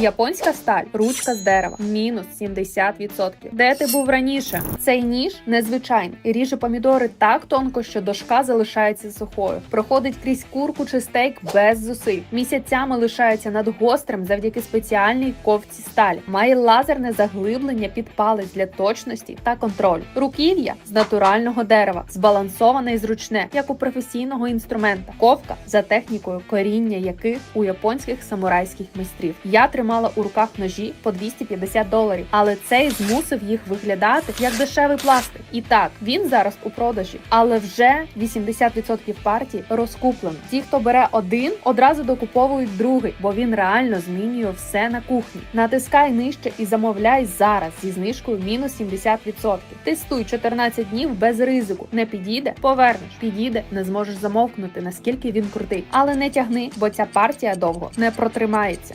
Японська сталь, ручка з дерева, мінус 70%. Де ти був раніше? Цей ніж незвичайний. Ріже помідори так тонко, що дошка залишається сухою. Проходить крізь курку чи стейк без зусиль. Місяцями лишається над гострим завдяки спеціальній ковці сталі. Має лазерне заглиблення під палець для точності та контролю. Руків'я з натурального дерева, збалансоване і зручне, як у професійного інструмента. Ковка за технікою коріння яких у японських самурайських майстрів. Я тримала у руках ножі по 250 доларів, але цей змусив їх виглядати як дешевий пластик. І так, він зараз у продажі, але вже 80% партій розкуплено. Ті, хто бере один, одразу докуповують другий, бо він реально змінює все на кухні. Натискай нижче і замовляй зараз зі знижкою мінус 70%. Тестуй 14 днів без ризику. Не підійде, повернеш. Підійде, не зможеш замовкнути, наскільки він крутий. Але не тягни, бо ця партія довго не протримається.